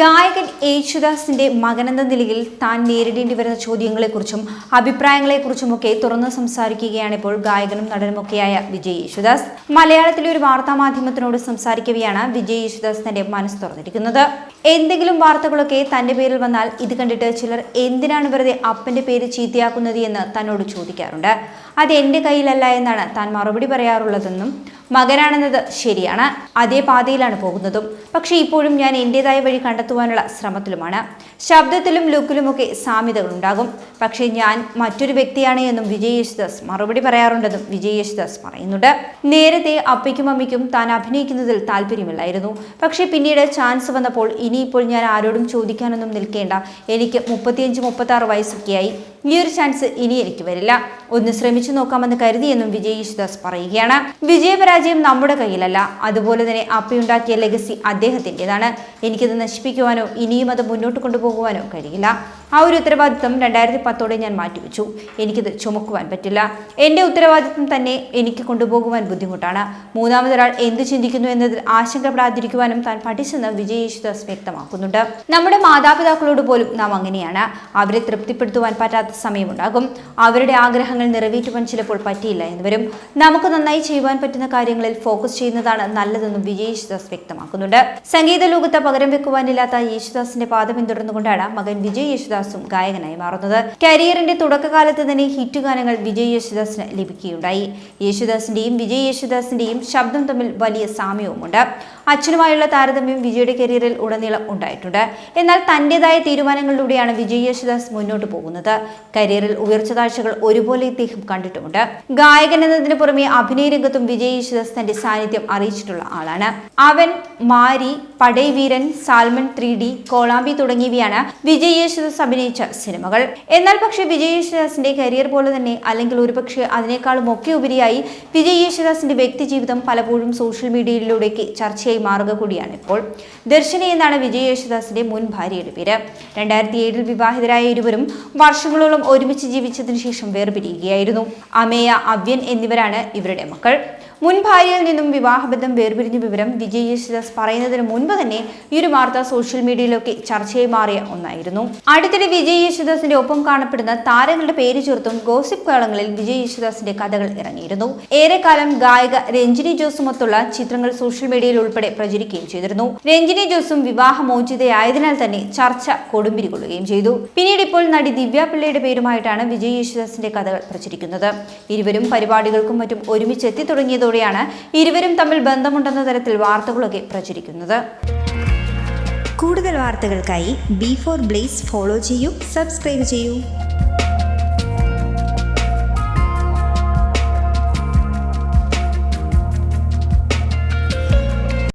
ഗായകൻ യേശുദാസിന്റെ മകനെന്ന നിലയിൽ താൻ നേരിടേണ്ടി വരുന്ന ചോദ്യങ്ങളെക്കുറിച്ചും അഭിപ്രായങ്ങളെക്കുറിച്ചുമൊക്കെ തുറന്നു സംസാരിക്കുകയാണ് ഇപ്പോൾ ഗായകനും നടനുമൊക്കെയായ വിജയ് യേശുദാസ്. മലയാളത്തിലെ ഒരു വാർത്താ മാധ്യമത്തിനോട് സംസാരിക്കവെയാണ് വിജയ് യേശുദാസ് തന്റെ മനസ്സ് തുറന്നിരിക്കുന്നത്. എന്തെങ്കിലും വാർത്തകളൊക്കെ തന്റെ പേരിൽ വന്നാൽ ഇത് കണ്ടിട്ട് ചിലർ എന്തിനാണ് വെറുതെ അപ്പന്റെ പേര് ചീത്തയാക്കുന്നത് എന്ന് തന്നോട് ചോദിക്കാറുണ്ട്. അത് എന്റെ കയ്യിലല്ല എന്നാണ് താൻ മറുപടി പറയാറുള്ളതെന്നും മകനാണെന്നത് ശരിയാണ്. അതേ പാതയിലാണ് പോകുന്നതും. പക്ഷേ ഇപ്പോഴും ഞാൻ എന്റെതായ വഴി കണ്ടെത്തുവാനുള്ള ശ്രമത്തിലുമാണ്. ശബ്ദത്തിലും ലുക്കിലുമൊക്കെ സാമ്യതകൾ ഉണ്ടാകും പക്ഷേ ഞാൻ മറ്റൊരു വ്യക്തിയാണ് എന്നും വിജയ് യേശുദാസ് മറുപടി പറയാറുണ്ടെന്നും വിജയ് യേശുദാസ് പറയുന്നുണ്ട്. നേരത്തെ അപ്പയ്ക്കും അമ്മയ്ക്കും താൻ അഭിനയിക്കുന്നതിൽ താല്പര്യമില്ലായിരുന്നു. പക്ഷേ പിന്നീട് ചാൻസ് വന്നപ്പോൾ ഇനിയിപ്പോൾ ഞാൻ ആരോടും ചോദിക്കാനൊന്നും നിൽക്കേണ്ട. എനിക്ക് മുപ്പത്തിയഞ്ച് മുപ്പത്തി വയസ്സൊക്കെയായി. ഈ ഒരു ചാൻസ് ഇനി എനിക്ക് വരില്ല. ഒന്ന് ശ്രമിച്ചു നോക്കാമെന്ന് കരുതിയെന്നും വിജയ് യേശുദാസ് പറയുകയാണ്. വിജയപരാജയം നമ്മുടെ കയ്യിലല്ല. അതുപോലെ തന്നെ അപ്പയുണ്ടാക്കിയ ലെഗസി അദ്ദേഹത്തിന്റെതാണ്. എനിക്കത് നശിപ്പിക്കുവാനോ ഇനിയും അത് മുന്നോട്ട് കൊണ്ടുപോകുവാനോ കഴിയില്ല. ആ ഒരു ഉത്തരവാദിത്തം രണ്ടായിരത്തി പത്തോടെ ഞാൻ മാറ്റിവെച്ചു. എനിക്കത് ചുമക്കുവാൻ പറ്റില്ല. എന്റെ ഉത്തരവാദിത്തം തന്നെ എനിക്ക് കൊണ്ടുപോകുവാൻ ബുദ്ധിമുട്ടാണ്. മൂന്നാമതൊരാൾ എന്ത് ചിന്തിക്കുന്നു എന്നതിൽ ആശങ്കപ്പെടാതിരിക്കുവാനും താൻ പഠിച്ചെന്ന് വിജയ് യേശുദാസ് വ്യക്തമാക്കുന്നുണ്ട്. നമ്മുടെ മാതാപിതാക്കളോട് പോലും നാം അങ്ങനെയാണ്. അവരെ തൃപ്തിപ്പെടുത്തുവാൻ പറ്റാത്ത സമയമുണ്ടാകും. അവരുടെ ആഗ്രഹങ്ങൾ നിറവേറ്റുവാൻ ചിലപ്പോൾ പറ്റിയില്ല എന്നിവരും നമുക്ക് നന്നായി ചെയ്യുവാൻ പറ്റുന്ന കാര്യങ്ങളിൽ ഫോക്കസ് ചെയ്യുന്നതാണ് നല്ലതെന്നും വിജയ് യേശുദാസ് വ്യക്തമാക്കുന്നുണ്ട്. സംഗീത ലോകത്ത് പകരം വെക്കുവാനില്ലാത്ത യേശുദാസിന്റെ പാത പിന്തുടർന്നുകൊണ്ടാണ് മകൻ വിജയ് യേശുദാസും ഗായകനായി മാറുന്നത്. കരിയറിന്റെ തുടക്കകാലത്ത് തന്നെ ഹിറ്റ് ഗാനങ്ങൾ വിജയ് യേശുദാസിന് ലഭിക്കുകയുണ്ടായി. യേശുദാസിന്റെയും വിജയ് യേശുദാസിന്റെയും ശബ്ദം തമ്മിൽ വലിയ സാമ്യവുമുണ്ട്. അച്ഛനുമായുള്ള താരതമ്യം വിജയുടെ കരിയറിൽ ഉടനീളം ഉണ്ടായിട്ടുണ്ട്. എന്നാൽ തന്റേതായ തീരുമാനങ്ങളിലൂടെയാണ് വിജയ് യേശുദാസ് മുന്നോട്ട് പോകുന്നത്. കരിയറിൽ ഉയർച്ച താഴ്ചകൾ ഒരുപോലെ ഇദ്ദേഹം കണ്ടിട്ടുമുണ്ട്. ഗായകൻ എന്നതിന് പുറമെ അഭിനയ രംഗത്തും വിജയ് യേശുദാസ് തന്റെ സാന്നിധ്യം അറിയിച്ചിട്ടുള്ള ആളാണ്. അവൻ Maari Padaiveeran Salmon three D Kolaambi തുടങ്ങിയവയാണ് വിജയ് യേശുദാസ് അഭിനയിച്ച സിനിമകൾ. എന്നാൽ പക്ഷേ വിജയ് യേശുദാസിന്റെ കരിയർ പോലെ തന്നെ അല്ലെങ്കിൽ ഒരുപക്ഷെ അതിനേക്കാളും ഒക്കെ ഉപരിയായി വിജയ് യേശുദാസിന്റെ വ്യക്തി ജീവിതം പലപ്പോഴും സോഷ്യൽ മീഡിയയിലൂടെയൊക്കെ ചർച്ചയായി മാറുക കൂടിയാണ്. ഇപ്പോൾ ദർശനി എന്നാണ് വിജയ് യേശുദാസിന്റെ മുൻ ഭാര്യയുടെ പേര്. രണ്ടായിരത്തി ഏഴിൽ വിവാഹിതരായ ഇരുവരും വർഷങ്ങളോളം ഒരുമിച്ച് ജീവിച്ചതിനു ശേഷം വേർപിരിയുകയായിരുന്നു. അമേയ അവ്യൻ എന്നിവരാണ് ഇവരുടെ മക്കൾ. മുൻ ഭാര്യയിൽ നിന്നും വിവാഹബന്ധം വേർപിരിഞ്ഞ വിവരം വിജയ് യേശുദാസ് പറയുന്നതിന് മുൻപ് തന്നെ ഈ ഒരു വാർത്ത സോഷ്യൽ മീഡിയയിലൊക്കെ ചർച്ചയായി മാറിയ ഒന്നായിരുന്നു. അടുത്തിടെ വിജയ് യേശുദാസിന്റെ ഒപ്പം കാണപ്പെടുന്ന താരങ്ങളുടെ പേര് ചേർത്തും ഗോസിപ്പ് കാലങ്ങളിൽ വിജയ് യേശുദാസിന്റെ കഥകൾ ഇറങ്ങിയിരുന്നു. ഏറെക്കാലം ഗായിക രഞ്ജിനി ജോസുമൊത്തുള്ള ചിത്രങ്ങൾ സോഷ്യൽ മീഡിയയിൽ ഉൾപ്പെടെ പ്രചരിക്കുകയും ചെയ്തിരുന്നു. രഞ്ജിനി ജോസും വിവാഹമോചിതയായതിനാൽ തന്നെ ചർച്ച കൊടുമ്പിരി കൊള്ളുകയും ചെയ്തു. പിന്നീട് ഇപ്പോൾ നടി ദിവ്യ പിള്ളയുടെ പേരുമായിട്ടാണ് വിജയ് യേശുദാസിന്റെ കഥകൾ പ്രചരിക്കുന്നത്. ഇരുവരും പരിപാടികൾക്കും മറ്റും ഒരുമിച്ച് എത്തി തുടങ്ങിയതോടെയാണ് ഇരുവരും തമ്മിൽ ബന്ധമുണ്ടെന്ന തരത്തിൽ വാർത്തകളൊക്കെ പ്രചരിക്കുന്നത്. കൂടുതൽ വാർത്തകൾക്കായി ബി ഫോർ ബ്ലേസ് ഫോളോ ചെയ്യൂ സബ്സ്ക്രൈബ് ചെയ്യൂ.